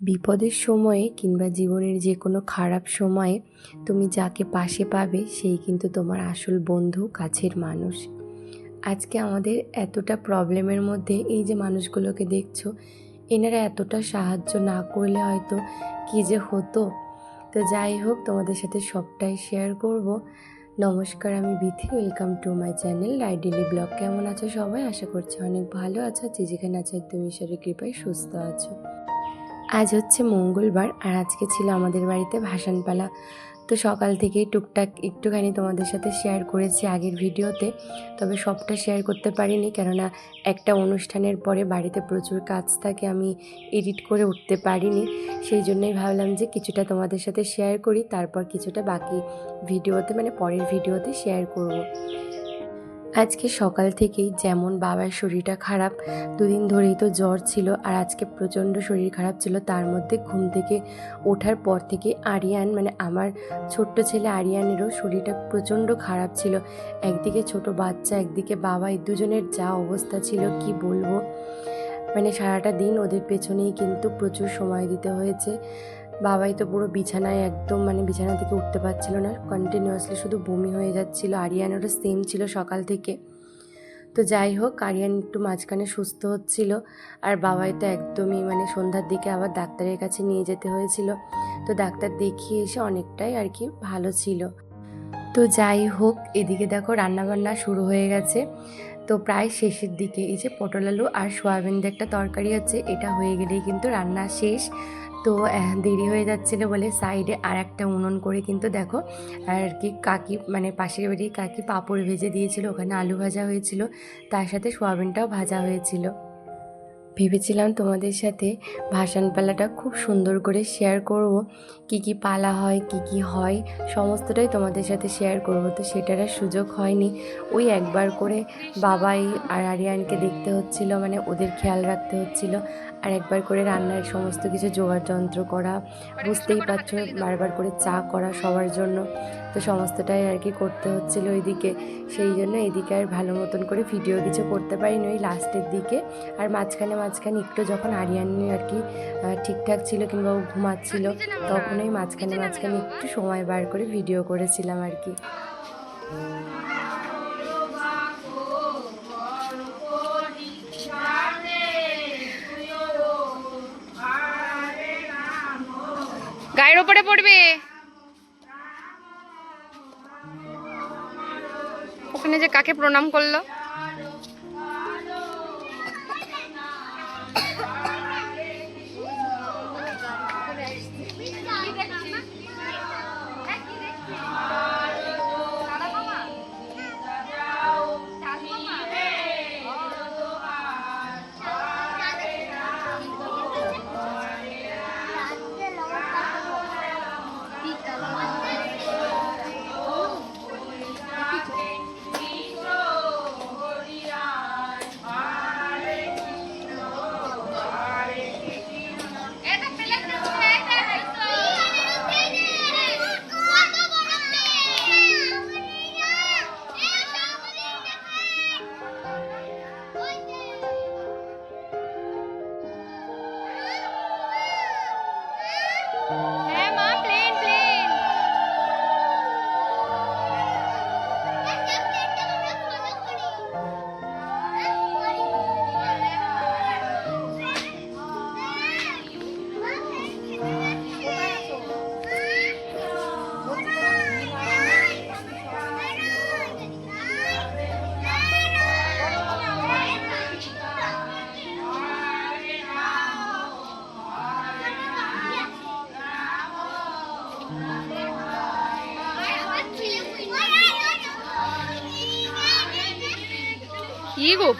বিপদের সময়ে কিংবা জীবনের যে কোনো খারাপ সময়ে তুমি যাকে পাশে পাবে, সেই কিন্তু তোমার আসল বন্ধু, কাছের মানুষ। আজকে আমাদের এতটা প্রবলেমের মধ্যে এই যে মানুষগুলোকে দেখছ, এনারা এতটা সাহায্য না করলে হয়তো কী যে হতো। তো যাই হোক, তোমাদের সাথে সবটাই শেয়ার করব। নমস্কার, আমি Bithi. Welcome to my channel লাইডেলি blog কেমন আছো সবাই? আশা করছি অনেক ভালো আছো। যে যেখানে আছো, একদম ঈশ্বরের কৃপায় সুস্থ আছো। আজ হচ্ছে মঙ্গলবার আর আজকে ছিল আমাদের বাড়িতে ভাসানপালা তো সকাল থেকেই টুকটাক একটুখানি তোমাদের সাথে শেয়ার করেছি আগের ভিডিওতে, তবে সবটা শেয়ার করতে পারিনি কেননা একটা অনুষ্ঠানের পরে বাড়িতে প্রচুর কাজ থাকে, আমি এডিট করে উঠতে পারিনি সেই জন্যই ভাবলাম যে কিছুটা তোমাদের সাথে শেয়ার করি, তারপর কিছুটা বাকি ভিডিওতে মানে পরের ভিডিওতে শেয়ার করব। আজকে সকাল থেকেই যেমন বাবার শরীরটা খারাপ, দুদিন ধরেই তো জ্বর ছিল আর আজকে প্রচণ্ড শরীর খারাপ ছিল, তার মধ্যে ঘুম থেকে ওঠার পর থেকে আরিয়ান মানে আমার ছোট্ট ছেলে আরিয়ানেরও শরীরটা প্রচণ্ড খারাপ ছিল। একদিকে ছোট বাচ্চা, একদিকে বাবা, এই দুজনের যা অবস্থা ছিল, কি বলব? মানে সারাটা দিন ওদের পেছনেই কিন্তু প্রচুর সময় দিতে হয়েছে। বাবাই তো পুরো বিছানায় একদম মানে বিছানা থেকে উঠতে পারছিল না। কন্টিনিউয়াসলি শুধু বমি হয়ে যাচ্ছিল। আরিয়ানেরও সেম ছিল সকাল থেকে। তো যাই হোক, আরিয়ান একটু মাঝখানে সুস্থ হচ্ছিল। আর বাবাই তো একদমই মানে সন্ধ্যার দিকে আবার ডাক্তারের কাছে নিয়ে যেতে হয়েছিল। তো ডাক্তার দেখিয়ে এসে অনেকটাই আর কি ভালো ছিল। তো যাই হোক, এদিকে দেখো রান্নাবান্না শুরু হয়ে গেছে। তো প্রায় শেষের দিকে এই যে পটল আলু আর সোয়াবিন একটা তরকারি আছে এটা হয়ে গেলেই কিন্তু রান্না শেষ। তো দেরি হয়ে যাচ্ছিল বলে সাইডে আর একটা উনুন করে কিন্তু দেখো, আর কি কাকি মানে পাশের বাড়ির কাকি পাঁপড় ভেজে দিয়েছিল, ওখানে আলু ভাজা হয়েছিল, তার সাথে সোয়াবিনটাও ভাজা হয়েছিল। ভেবেছিলাম তোমাদের সাথে ভাসান পালাটা খুব সুন্দর করে শেয়ার করব। কি কি পালা হয়, কি কি হয়, সমস্তটাই তোমাদের সাথে শেয়ার করব। তো সেটার আর সুযোগ হয়নি। ওই একবার করে বাবাই আর আরিয়ানকে দেখতে হচ্ছিল মানে ওদের খেয়াল রাখতে হচ্ছিল। আর একবার করে রান্নার সমস্ত কিছু জোগাড় যন্ত্র করা, বুঝতেই পারছ, বারবার করে চা করা সবার জন্য। তো সমস্তটাই আর কি করতে হচ্ছিল ওইদিকে। সেই জন্য এদিকে আর ভালো মতন করে ভিডিও কিছু করতে পারিনি ওই লাস্টের দিকে। আর মাঝখানে মাঝখানে একটু যখন আরিয়ান আর কি ঠিকঠাক ছিল কিংবা ও ঘুমাচ্ছিল, তখন ওই মাঝখানে মাঝখানে একটু সময় বার করে ভিডিও করেছিলাম আর কি। গায়ের ওপরে পড়বে। কাকে প্রণাম করল?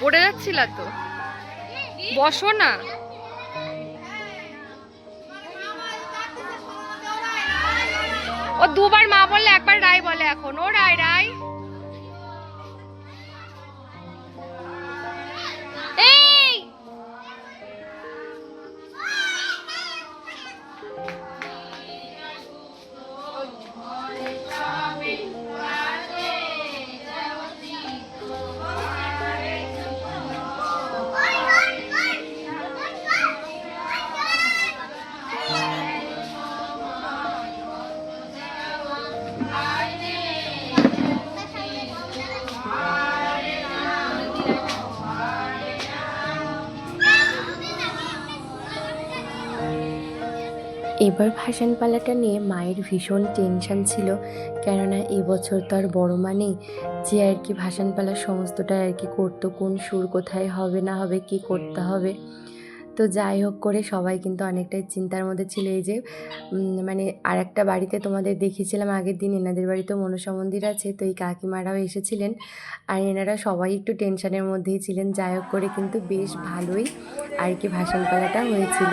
পড়ে যাচ্ছিল তো? বসো না। ও দুবার মা বললে, একবার রায় বলে এখন। ও রায় রায়। এবার ভাসান পালাটা নিয়ে মায়ের ভীষণ টেনশন ছিল, কেননা এবছর তো আর বড়ো মা নেই। যে আর কি ভাসান পালার সমস্তটা আর কি করতো, কোন সুর কোথায় হবে, না হবে, কি করতে হবে। তো যাই হোক করে সবাই কিন্তু অনেকটাই চিন্তার মধ্যে ছিল। এই যে মানে আর একটা বাড়িতে তোমাদের দেখিয়েছিলাম আগের দিন, এনাদের বাড়িতেও মনসা মন্দির আছে, তো এই কাকিমারাও এসেছিলেন। আর এনারা সবাই একটু টেনশনের মধ্যেই ছিলেন। যাই হোক করে কিন্তু বেশ ভালোই আর কি ভাসান পালাটা হয়েছিল।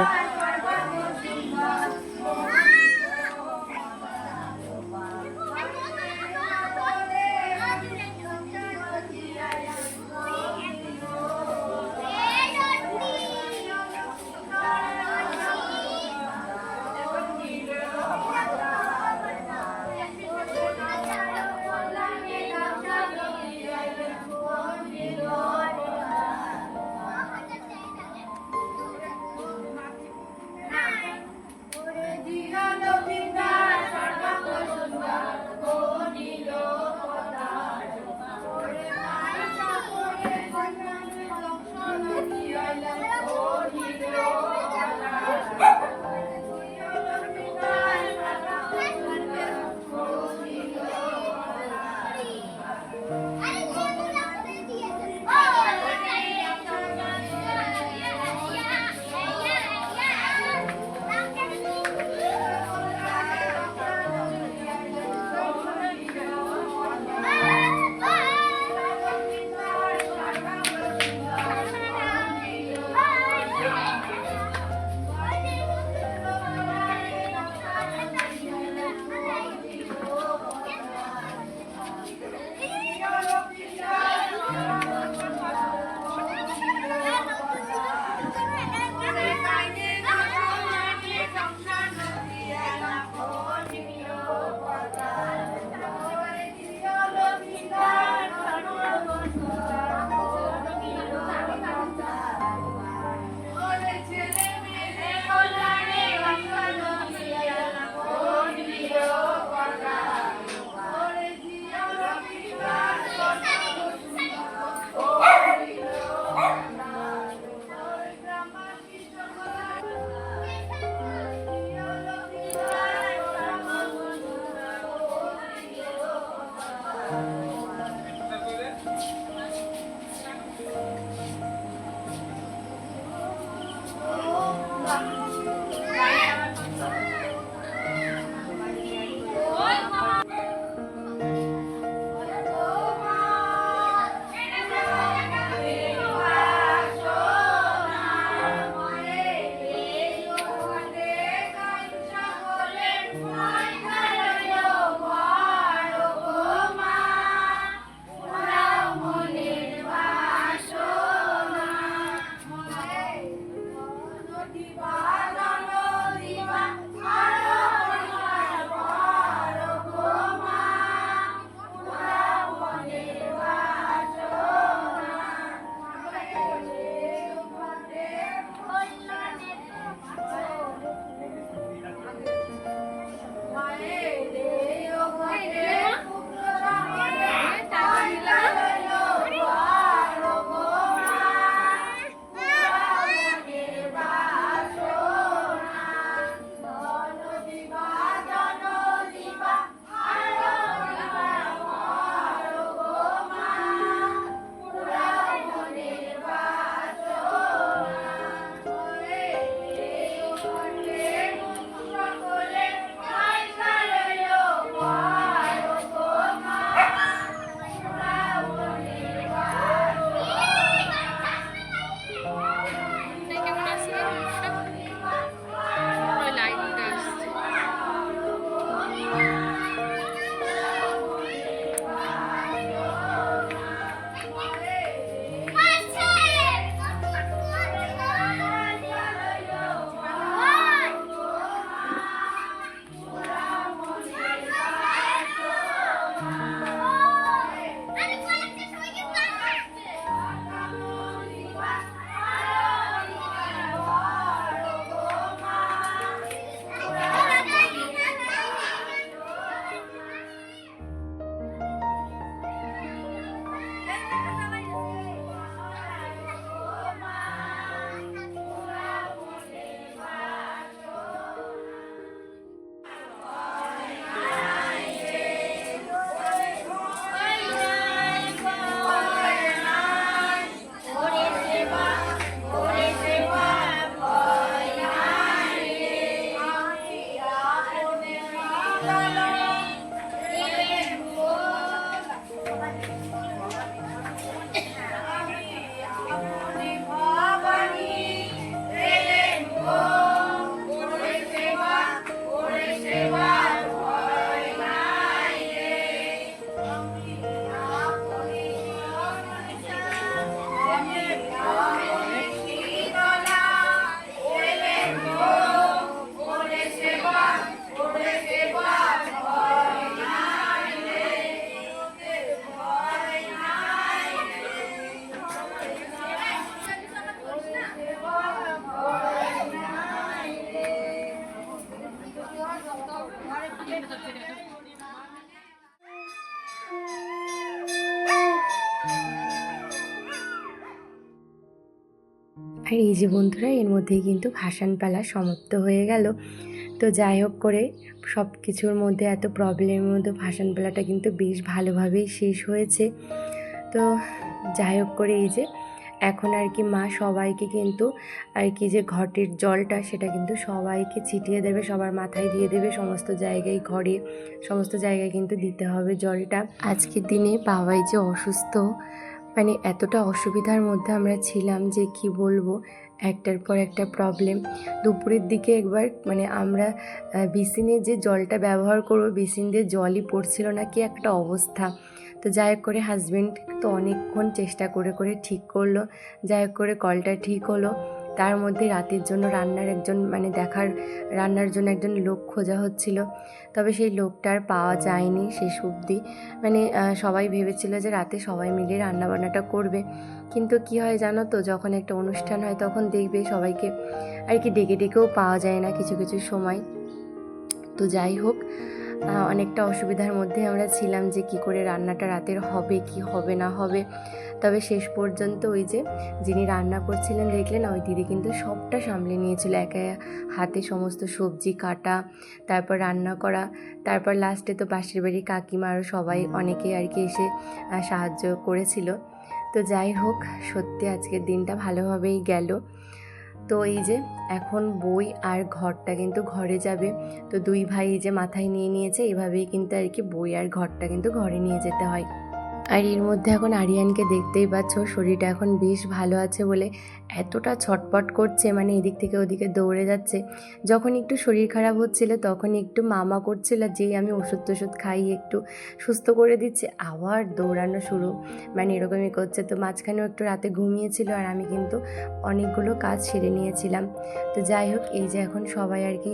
আর এই যে বন্ধুরা, এর মধ্যেই কিন্তু ভাসান পালা সমাপ্ত হয়ে গেল। তো যাই হোক করে সব কিছুর মধ্যে এত প্রবলেমের মধ্যে ভাসান পালাটা কিন্তু বেশ ভালোভাবেই শেষ হয়েছে। তো যাই হোক করে, এই যে এখন আর কি মা সবাইকে কিন্তু আর কি যে ঘটের জলটা, সেটা কিন্তু সবাইকে ছিটিয়ে দেবে, সবার মাথায় দিয়ে দেবে, সমস্ত জায়গায় ঘরে, সমস্ত জায়গায় কিন্তু দিতে হবে জলটা। আজকের দিনে বাবাই যে অসুস্থ মানে এতটা অসুবিধার মধ্যে আমরা ছিলাম যে কি বলব, একটার পর একটা প্রবলেম দুপুরের দিকে একবার মানে আমরা বিসিনে যে জলটা ব্যবহার করব, বেসিন দিয়ে জলই পড়ছিল না, কি একটা অবস্থা। তো যাই করে হাজব্যান্ড তো অনেকক্ষণ চেষ্টা করে করে ঠিক করল, যাই করে কলটা ঠিক হলো। তার মধ্যে রাতের জন্য রান্নার একজন মানে দেখার, রান্নার জন্য একজন লোক খোঁজা হচ্ছিল। তবে সেই লোকটা আর পাওয়া যায়নি শেষ অবধি। মানে সবাই ভেবেছিল যে রাতে সবাই মিলে রান্নাবান্নাটা করবে। কিন্তু কি হয় জানো তো, যখন একটা অনুষ্ঠান হয় তখন দেখবে সবাইকে আর কি ডেকে ডেকেও পাওয়া যায় না কিছু কিছু সময়। তো যাই হোক অনেকটা অসুবিধার মধ্যে আমরা ছিলাম যে কি করে রান্নাটা রাতের হবে, কি হবে, না হবে। তবে শেষ পর্যন্ত ওই যে যিনি রান্না করছিলেন দেখলেন ওই দিদি কিন্তু সবটা সামলে নিয়েছিল। একা হাতে সমস্ত সবজি কাটা তারপর রান্না করা তারপর লাস্টে তো পাশের বাড়ির কাকিমা আরও সবাই অনেকে আর কি এসে সাহায্য করেছিল। তো যাই হোক সত্যি আজকের দিনটা ভালোভাবেই গেল। তো এই যে এখন বই আর ঘরটা কিন্তু ঘরে যাবে। তো দুই ভাই এই যে মাথায় নিয়ে নিয়েছে এভাবেই কিন্তু আর কি বই আর ঘরটা কিন্তু ঘরে নিয়ে যেতে হয়। আর এর মধ্যে এখন আরিয়ানকে দেখতেই পাচ্ছ শরীরটা এখন বেশ ভালো আছে বলে এতটা ছটপট করছে মানে এদিক থেকে ওদিকে দৌড়ে যাচ্ছে। যখন একটু শরীর খারাপ হচ্ছিল তখন একটু মামা করছিল যেই আমি ওষুধ টষুধ খাই, একটু সুস্থ করে দিচ্ছে। আবার দৌড়ানো শুরু। মানে এরকমই করছে। তো মাঝখানেও একটু রাতে ঘুমিয়েছিল আর আমি কিন্তু অনেকগুলো কাজ সেরে নিয়েছিলাম। তো যাই হোক, এই যে এখন সবাই আর কি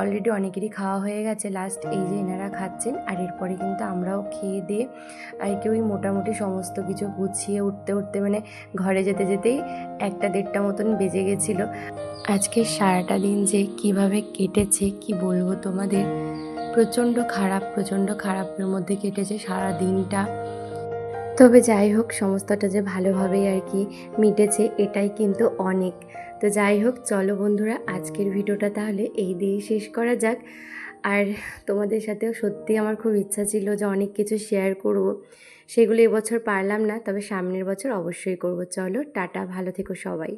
অলরেডি অনেকেরই খাওয়া হয়ে গেছে। লাস্ট এই যে এনারা খাচ্ছেন আর এরপরে কিন্তু আমরাও খেয়ে দিয়ে আর কি ওই মোটামুটি সমস্ত কিছু গুছিয়ে উঠতে উঠতে মানে ঘরে যেতে, যেতেই একটা দেড়টা মতন বেজে গেছিল। আজকে সারাটা দিন যে কীভাবে কেটেছে, কি বলব তোমাদের? প্রচণ্ড খারাপ, প্রচণ্ড খারাপের মধ্যে কেটেছে সারা দিনটা। তবে যাই হোক, সমস্তটা যে ভালোভাবেই আর কি মিটেছে, এটাই কিন্তু অনেক। তো যাই হোক, চলো বন্ধুরা, আজকের ভিডিওটা তাহলে এই দিয়েই শেষ করা যাক। আর তোমাদের সাথেও সত্যি আমার খুব ইচ্ছা ছিল যে অনেক কিছু শেয়ার করব। সেগুলো এবছর পারলাম না তবে সামনের বছর অবশ্যই করব। চলো টাটা ভালো থেকো সবাই।